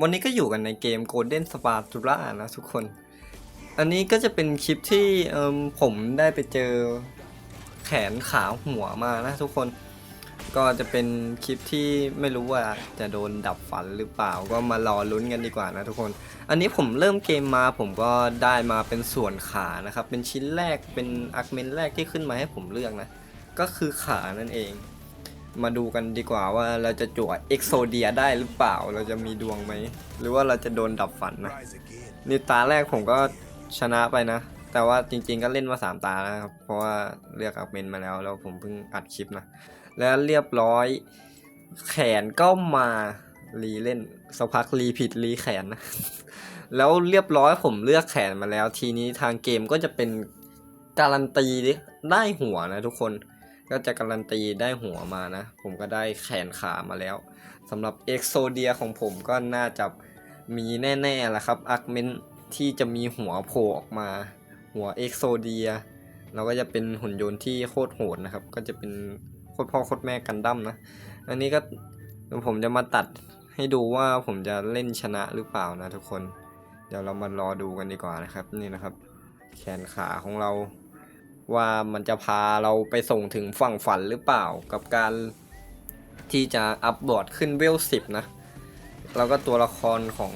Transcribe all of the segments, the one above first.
วันนี้ก็อยู่กันในเกม Golden Spatula นะทุกคน อันนี้ก็จะเป็นคลิปที่ผมได้ไปเจอแขนขาหัวมานะทุกคน ก็จะเป็นคลิปที่ไม่รู้ว่าจะโดนดับฝันหรือเปล่าก็มารอลุ้นกันดีกว่านะทุกคน อันนี้ผมเริ่มเกมมาผมก็ได้มาเป็นส่วนขานะครับ เป็นชิ้นแรกเป็นอาร์เมนแรกที่ขึ้นมาให้ผมเลือกนะ ก็คือขานั่นเอง มาดูกันดีกว่าว่าเราจะจั่วเอ็กโซเดียได้หรือเปล่าเราจะมีดวงไหม หรือว่าเราจะโดนดับฝันนะนี่ตาแรกผมก็ชนะไปนะ แต่ว่าจริง ๆ ก็เล่นมาสามตาแล้วครับ เพราะว่าเลือกอัพเมนมาแล้ว แล้วผมเพิ่งอัดคลิปนะ แล้วเรียบร้อย แขนก็มารีเล่นสักพักรีผิดรีแขนนะ แล้วเรียบร้อยผมเลือกแขนมาแล้ว ทีนี้ทางเกมก็จะเป็นการันตีได้หัวนะทุกคน ก็จะการันตีได้หัวมานะ ผมก็ได้แขนขามาแล้วสำหรับเอ็กโซเดียของผมก็น่าจะมีแน่ๆแหละครับอาร์คเมนที่จะมีหัวโผล่ออกมา หัวเอ็กโซเดียเราก็จะเป็นหุ่นยนต์ที่โคตรโหดนะครับ ก็จะเป็นโคตรพ่อโคตรแม่กันดั้มนะ อันนี้ก็ผมจะมาตัดให้ดูว่าผมจะเล่นชนะหรือเปล่านะทุกคน เดี๋ยวเรามารอดูกันดีกว่านะครับ นี่นะครับ แขนขาของเรา ว่ามันจะพาเราไปส่งถึงฝั่งฝันหรือเปล่ากับการที่จะอัพบอร์ดขึ้นเวลสิบนะ แล้วก็ตัวละครของ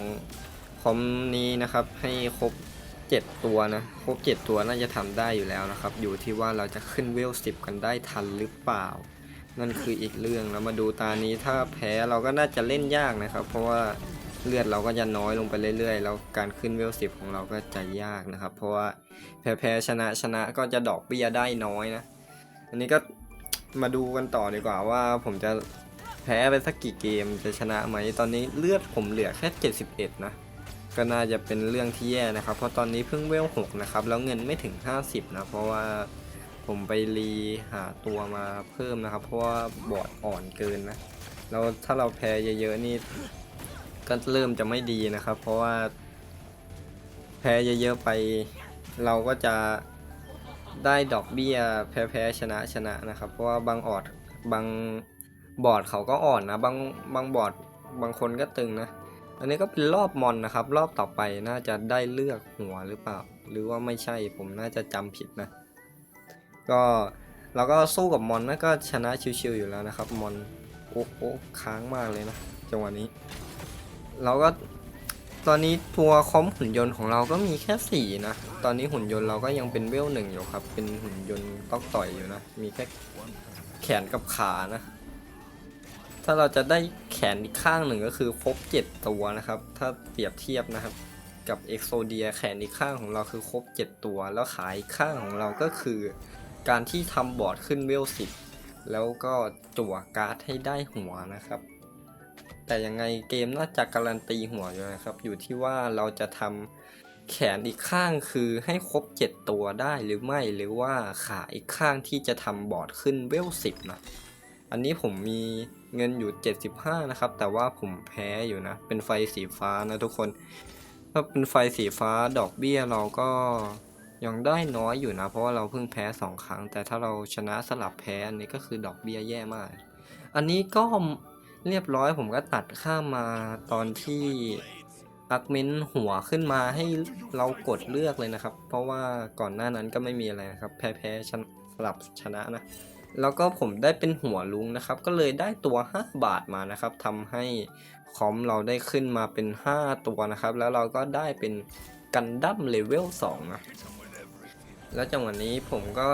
คอมนี้นะครับ ให้ครบ 7 ตัวนะ ครบ 7 ตัวน่าจะทำได้อยู่แล้วนะครับ อยู่ที่ว่าเราจะขึ้นเวลสิบกันได้ทันหรือเปล่า นั่นคืออีกเรื่องแล้วมาดูตานี้ถ้าแพ้เราก็น่าจะเล่นยากนะครับ เพราะว่า เลือดเราก็จะน้อยลงไปเรื่อยๆ แล้วการขึ้นเวลสิบของเราก็จะยากนะครับ เพราะว่าแพ้แพ้ชนะชนะก็จะดอกเบี้ยได้น้อยนะ อันนี้ก็มาดูกันต่อดีกว่าว่าผมจะแพ้ไปสักกี่เกมจะชนะไหมตอนนี้เลือดผมเหลือแค่71 นะก็น่าจะเป็นเรื่องที่แย่นะครับ เพราะตอนนี้เพิ่งเวลหกนะครับ แล้วเงินไม่ถึง 50 นะ เพราะว่าผมไปรีหาตัวมาเพิ่มนะครับ เพราะว่าบอร์ดอ่อนเกินนะ แล้วถ้าเราแพ้เยอะๆนี่ ก็เริ่มจะไม่ดีนะครับ เพราะว่า แพ้เยอะๆไป เราก็จะได้ดอกเบี้ยแพ้ๆชนะชนะนะครับ เพราะว่าบางออดบางบอร์ดเขาก็อ่อนนะบางบางบอร์ดบางคนก็ตึงนะ อันนี้ก็เป็นรอบมอนนะครับ รอบต่อไปน่าจะได้เลือกหัวหรือเปล่า หรือว่าไม่ใช่ผมน่าจะจำผิดนะ ก็เราก็สู้กับมอนนะก็ชนะชิวๆอยู่แล้วนะครับมอนโอ้โหค้างมากเลยนะจังหวะนี้ เราก็ตอนนี้ตัวคอมหุ่นยนต์ของเราก็มีแค่สี่นะ ตอนนี้หุ่นยนต์เราก็ยังเป็นเวลหนึ่งอยู่ครับ เป็นหุ่นยนต์ต๊อกต่อยอยู่นะ มีแค่แขนกับขานะ ถ้าเราจะได้แขนอีกข้างหนึ่งก็คือครบ7ตัวนะครับ ถ้าเปรียบเทียบนะครับ กับเอ็กโซเดียแขนอีกข้างของเราคือครบ7ตัว แล้วขาอีกข้างของเราก็คือ การที่ทำบอร์ดขึ้นเวล10แล้วก็จั่วการ์ดให้ได้หัวนะครับ แต่ยังไงเกมน่าจะการันตีหัวอยู่นะครับ อยู่ที่ว่าเราจะทำแขนอีกข้างคือให้ครบ 7 ตัวได้หรือไม่หรือว่าขาอีกข้างที่จะทำบอร์ดขึ้นเวล10นะอันนี้ผมมีเงินอยู่ 75 นะครับ แต่ว่าผมแพ้อยู่นะ เป็นไฟสีฟ้านะทุกคน ถ้าเป็นไฟสีฟ้าดอกเบี้ยเราก็ยังได้น้อยอยู่นะ เพราะว่าเราเพิ่งแพ้ 2 ครั้ง แต่ถ้าเราชนะสลับแพ้อันนี้ก็คือดอกเบี้ยแย่มาก อันนี้ก็ เรียบร้อยผมก็ตัดข้ามมาตอนที่อักเมนหัวขึ้นมาให้เรากดเลือกเลยนะครับ เพราะว่าก่อนหน้านั้นก็ไม่มีอะไรนะครับ แพ้แพ้ชนะสลับชนะนะ แล้วก็ผมได้เป็นหัวลุงนะครับ ก็เลยได้ตัว 5 บาทมานะครับทำให้คอมเราได้ขึ้นมาเป็น 5 ตัวนะครับ แล้วเราก็ได้เป็นกันดั้มเลเวล2นะแล้วจังหวะนี้ผมก็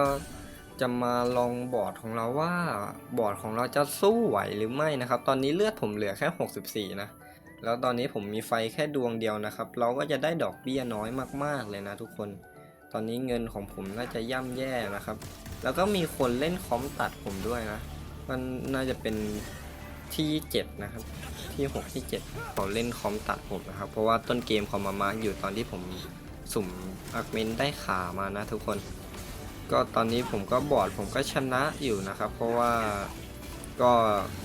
จะมาลองบอร์ดของเราว่าบอร์ดของเราจะสู้ไหวหรือไม่นะครับ ตอนนี้เลือดผมเหลือแค่ 64 นะ แล้วตอนนี้ผมมีไฟแค่ดวงเดียวนะครับ เราก็จะได้ดอกเบี้ยน้อยมากๆเลยนะทุกคน ตอนนี้เงินของผมน่าจะย่ำแย่นะครับ แล้วก็มีคนเล่นคอมตัดผมด้วยนะ มันน่าจะเป็นที่ 7 นะครับ ที่ 6 ที่ 7เขาเล่นคอมตัดผมนะครับ เพราะว่าต้นเกมเขามามากอยู่ตอนที่ผมสุ่มอักเมนได้ขามานะทุกคน ก็ตอนนี้ผมก็บอร์ดผมก็ชนะอยู่นะครับ เพราะว่าก็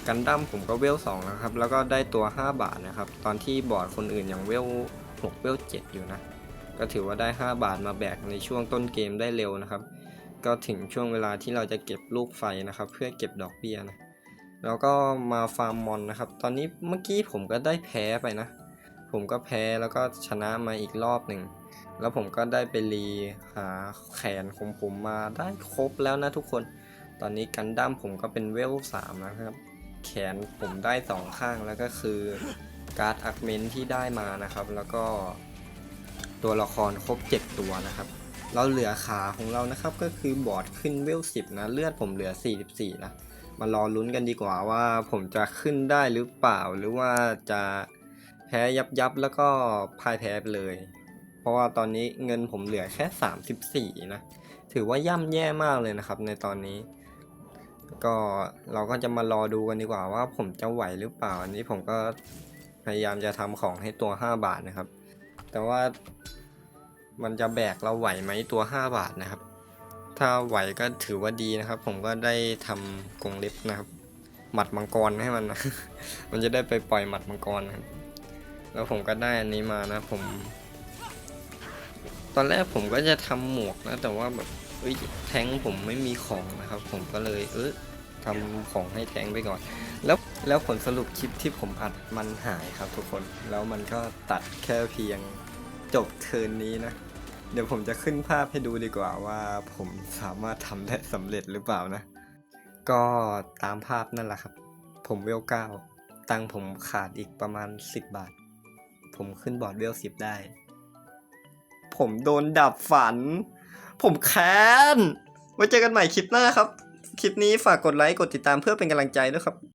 กันดั้มผมก็เวล2นะครับ แล้วก็ได้ตัว 5 บาทนะครับ ตอนที่บอร์ดคนอื่นยังเวล6เวล7อยู่นะ ก็ถือว่าได้ 5 บาทมาแบกในช่วงต้นเกมได้เร็วนะครับ ก็ถึงช่วงเวลาที่เราจะเก็บลูกไฟนะครับ เพื่อเก็บดอกเบี้ยนะแล้วก็มาฟาร์มมอนนะครับ ตอนนี้เมื่อกี้ผมก็ได้แพ้ไปนะ ผมก็แพ้แล้วก็ชนะมาอีกรอบหนึ่ง แล้วผมก็ได้ไปรีหาแขนของผมมาได้ครบแล้วนะทุกคน ตอนนี้กันดั้มผมก็เป็นเวลสามนะครับ แขนผมได้สองข้างแล้วก็คือการ์ดอักเมนที่ได้มานะครับ แล้วก็ตัวละครครบ 7 ตัวนะครับ เราเหลือขาของเรานะครับก็คือบอดขึ้นเวล10นะเลือดผมเหลือ 44 นะ มารอลุ้นกันดีกว่าว่าผมจะขึ้นได้หรือเปล่า หรือว่าจะแพ้ยับยับแล้วก็พ่ายแพ้ไปเลย ราะว่าตอนนี้เงินผมเหลือแค่ 34 นะ ถือว่าย่ำแย่มากเลยนะครับ ในตอนนี้ ก็เราก็จะมารอดูกันดีกว่าว่าผมจะไหวหรือเปล่า อันนี้ผมก็พยายามจะทำของให้ตัว 5 บาทนะครับ แต่ว่ามันจะแบกเราไหวไหมตัว 5 บาทนะครับ ถ้าไหวก็ถือว่าดีนะครับ ผมก็ได้ทำกรงเล็บนะครับ หมัดมังกรให้มันนะ มันจะได้ไปปล่อยหมัดมังกรนะครับ แล้วผมก็ได้อันนี้มานะผม อนแรกผมก็จะทำหมวกนะ แต่ว่าแบบเอ้ยแทงผมไม่มีของนะครับ ผมก็เลยเออทำของให้แทงไปก่อน แล้วแล้วผลสรุปคลิปที่ผมอัดมันหายครับ ทุกคนแล้วมันก็ตัดแค่เพียงจบเทิร์นนี้นะ เดี๋ยวผมจะขึ้นภาพให้ดูดีกว่าว่าผมสามารถทำได้สำเร็จหรือเปล่านะ ก็ตามภาพนั่นแหละครับ ผมเวลเก้าตังผมขาดอีกประมาณ 10 บาท ผมขึ้นบอร์ดเวลสิบได้ ผมโดนดับฝัน ผมแค้น ไว้เจอกันใหม่คลิปหน้าครับ คลิปนี้ฝากกดไลค์ กดติดตามเพื่อเป็นกำลังใจด้วยครับ